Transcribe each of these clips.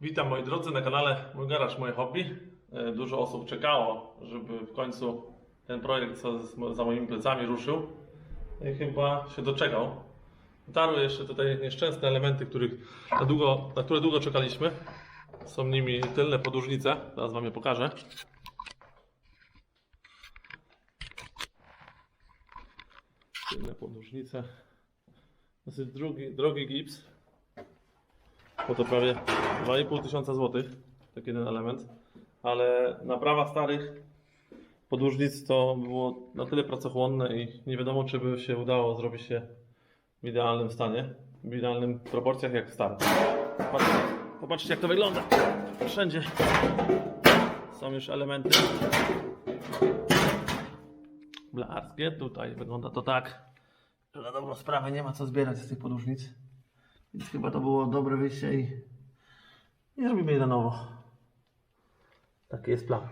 Witam moi drodzy na kanale Mój Garaż, Moje Hobby. E, Dużo osób czekało, żeby w końcu ten projekt co za moimi plecami ruszył. I chyba się doczekał. Dotarły jeszcze tutaj nieszczęsne elementy, których na, długo, na które długo czekaliśmy. Są nimi tylne podłużnice. Teraz Wam je pokażę. Tylne podłużnice. Dosyć drogi, drogi gips. Po to prawie 2,5 tysiąca złotych, taki jeden element. Ale naprawa starych podłużnic to było na tyle pracochłonne i nie wiadomo, czy by się udało zrobić je w idealnym stanie, w idealnym proporcjach jak stare. Popatrzcie, popatrzcie jak to wygląda. Wszędzie są już elementy blacharskie. Tutaj wygląda to tak, że na dobrą sprawę nie ma co zbierać z tych podłużnic. Więc chyba to było dobre wyjście i, i zrobimy je na nowo. Taki jest plan.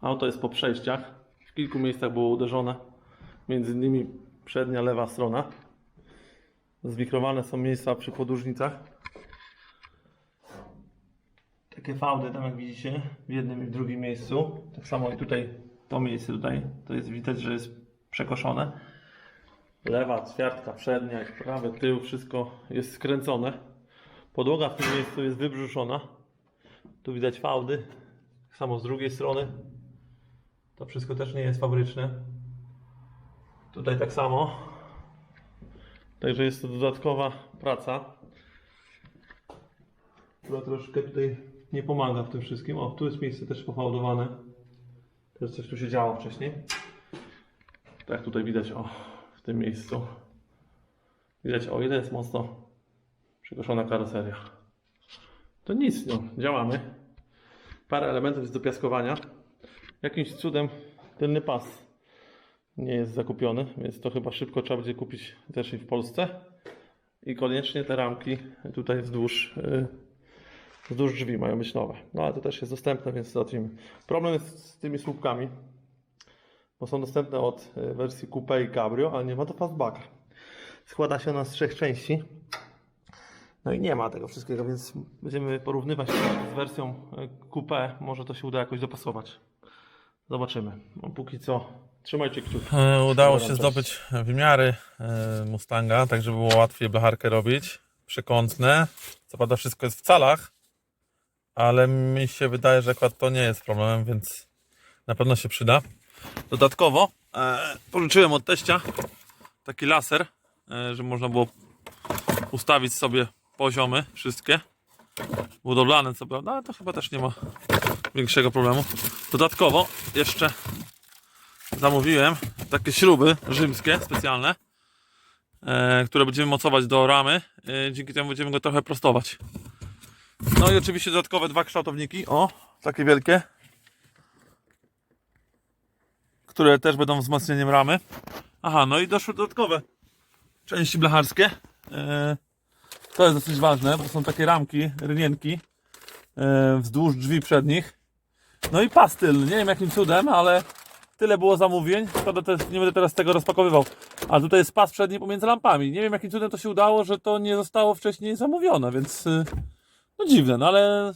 Auto jest po przejściach. W kilku miejscach było uderzone. Między innymi przednia lewa strona. Zwikrowane są miejsca przy podłużnicach. Takie fałdy tam jak widzicie w jednym i w drugim miejscu. Tak samo i tutaj to miejsce tutaj. To jest widać, że jest przekoszone. Lewa ćwiartka przednia, jak prawy tył, wszystko jest skręcone. Podłoga w tym miejscu jest wybrzuszona. Tu widać fałdy. Samo z drugiej strony. To wszystko też nie jest fabryczne. Tutaj tak samo. Także jest to dodatkowa praca, która troszkę tutaj nie pomaga w tym wszystkim. O, tu jest miejsce też pofałdowane. Też coś tu się działo wcześniej. Tak tutaj widać, o, w tym miejscu. Widać, o ile jest mocno przekoszona karoseria. To nic, no, działamy. Parę elementów jest do piaskowania. Jakimś cudem tylny pas nie jest zakupiony, więc to chyba szybko trzeba będzie kupić też i w Polsce. I koniecznie te ramki tutaj wzdłuż, yy, wzdłuż drzwi mają być nowe. No ale to też jest dostępne, więc załatwimy. Problem jest z tymi słupkami, bo są dostępne od y, wersji Coupe i Cabrio, ale nie ma to fastbacka. Składa się ona z trzech części. No i nie ma tego wszystkiego, więc będziemy porównywać z wersją y, Coupe. Może to się uda jakoś dopasować. Zobaczymy. No, póki co trzymajcie kciuki. E, Udało się zdobyć wymiary e, Mustanga, tak żeby było łatwiej blacharkę robić. Przekątne. Co prawda wszystko jest w calach, ale mi się wydaje, że akurat to nie jest problemem, więc na pewno się przyda. Dodatkowo e, pożyczyłem od teścia taki laser, e, że można było ustawić sobie poziomy wszystkie. Budowlane co prawda, ale to chyba też nie ma większego problemu. Dodatkowo jeszcze zamówiłem takie śruby rzymskie, specjalne, e, które będziemy mocować do ramy. E, dzięki temu będziemy go trochę prostować. No i oczywiście dodatkowe dwa kształtowniki. O, takie wielkie. Które też będą wzmocnieniem ramy. Aha, no i doszły dodatkowe części blacharskie. E, to jest dosyć ważne, bo są takie ramki, rynienki e, wzdłuż drzwi przednich. No i pas tylny. Nie wiem jakim cudem, ale tyle było zamówień. Szkoda, też nie będę teraz tego rozpakowywał. A tutaj jest pas przedni pomiędzy lampami. Nie wiem jakim cudem to się udało, że to nie zostało wcześniej zamówione, więc y, no dziwne, no ale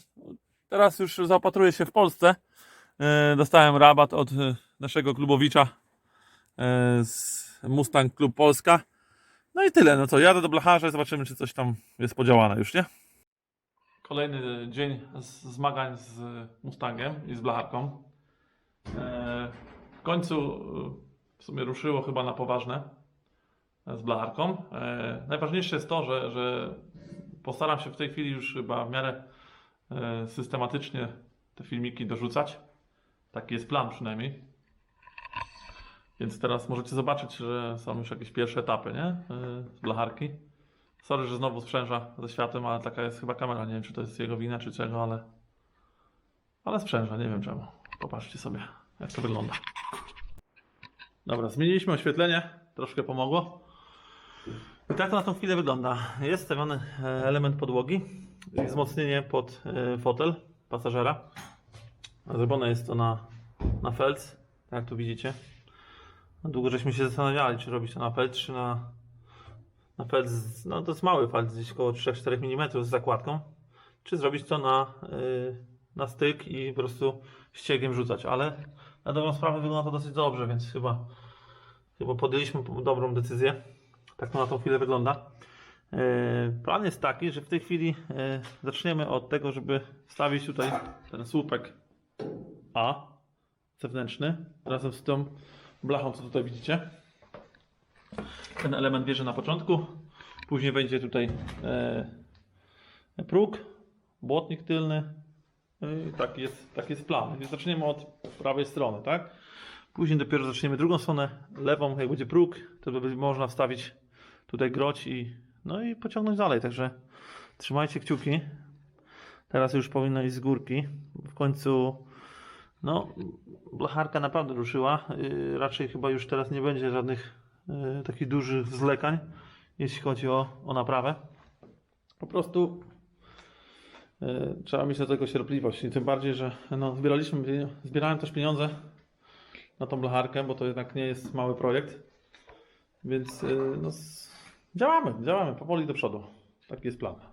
teraz już zaopatruję się w Polsce. Dostałem rabat od naszego klubowicza y, z Mustang Klub Polska. No i tyle, no co, jadę do blacharza zobaczymy, czy coś tam jest podziałane już, nie? Kolejny dzień zmagań z Mustangiem i z blacharką. E, W końcu e, w sumie ruszyło chyba na poważne e, z blacharką. E, Najważniejsze jest to, że, że postaram się w tej chwili już chyba w miarę e, systematycznie te filmiki dorzucać. Taki jest plan przynajmniej. Więc teraz możecie zobaczyć, że są już jakieś pierwsze etapy nie? Z blacharki. Sorry, że znowu sprzęża ze światłem, ale taka jest chyba kamera. Nie wiem, czy to jest jego wina, czy czego, ale. Ale sprzęża, nie wiem czemu. Popatrzcie sobie, jak to wygląda. Dobra, zmieniliśmy oświetlenie, troszkę pomogło. I tak to na tą chwilę wygląda. Jest stawiony e, element podłogi i wzmocnienie pod e, fotel pasażera. Zrobione jest to na, na felc, tak jak tu widzicie. Długo żeśmy się zastanawiali, czy robić to na felc, czy na na z- no to jest mały felt, gdzieś około 3-4 mm z zakładką, czy zrobić to na, y, na styk i po prostu ściegiem rzucać, ale na dobrą sprawę wygląda to dosyć dobrze, więc chyba, chyba podjęliśmy dobrą decyzję. Tak to na tą chwilę wygląda. E, Plan jest taki, że w tej chwili e, zaczniemy od tego, żeby wstawić tutaj ten słupek A zewnętrzny razem z tą blachą, co tutaj widzicie. Ten element bierze na początku, później będzie tutaj e, próg, błotnik tylny. I taki jest, taki jest plan. Więc zaczniemy od prawej strony, tak? Później dopiero zaczniemy drugą stronę, lewą, jak będzie próg, to będzie można wstawić tutaj groć i no i pociągnąć dalej. Także trzymajcie kciuki. Teraz już powinno iść z górki. W końcu no blacharka naprawdę ruszyła. Yy, raczej chyba już teraz nie będzie żadnych yy, takich dużych zwlekań, jeśli chodzi o, o naprawę. Po prostu yy, trzeba mieć do tego cierpliwość. I tym bardziej, że no, zbieraliśmy, zbierałem też pieniądze na tą blacharkę, bo to jednak nie jest mały projekt. Więc no, działamy, działamy powoli do przodu. Taki jest plan.